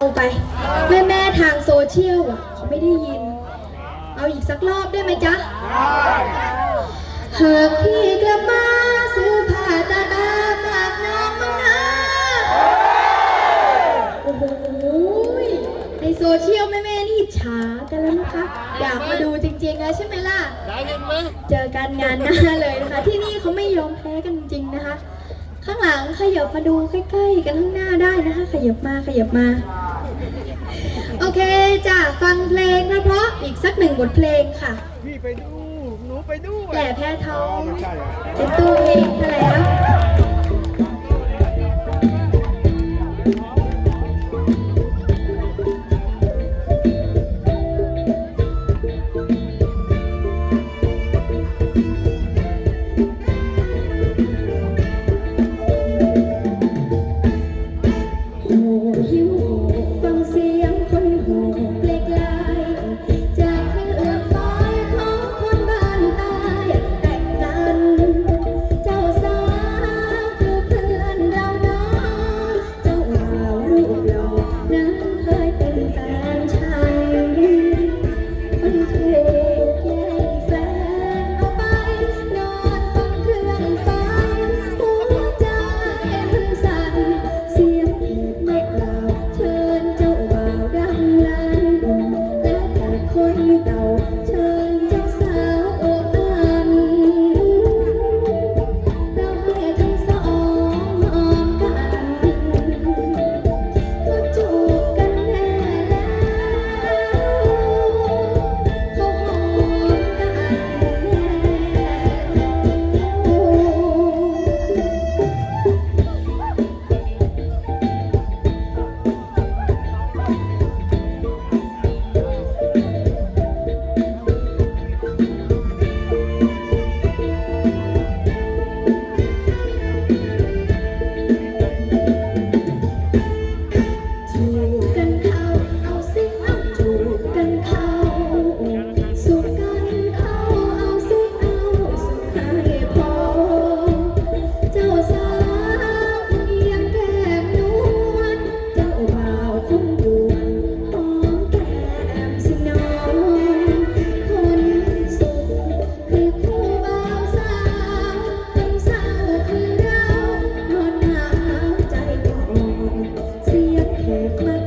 เอาไป แม่แม่ๆทางโซเชียลอะเขาไม่ได้ยิน เอาอีกสักรอบได้ไหมจ๊ะหากพี่กลับมาซื้อผ้าตาตาฝากน้องบ้างนะโอ้โหในโซเชียลแม่แม่ๆนี่อิจฉากันแล้วนะคะ อยากมาดูจริงๆแล้วใช่ไหมล่ะได้เห็นไหมเจอกันงานหน้าเลยนะคะ ที่นี่เขาไม่ยอมแพ้กันจริงนะคะ ข้างหลังขยับมาดูใกล้ๆ กันข้างหน้าได้นะคะ ขยับมาขยับมาโอ เคจ้ะฟังเพลงนะเพราะๆอีกสักหนึ่งบทเพลงค่ะ พี่ไปดู หนูไปดูแหล่แพ้ท้องไม่ใช่เหรอเป็นตู้เพลงซะแล้ว clip.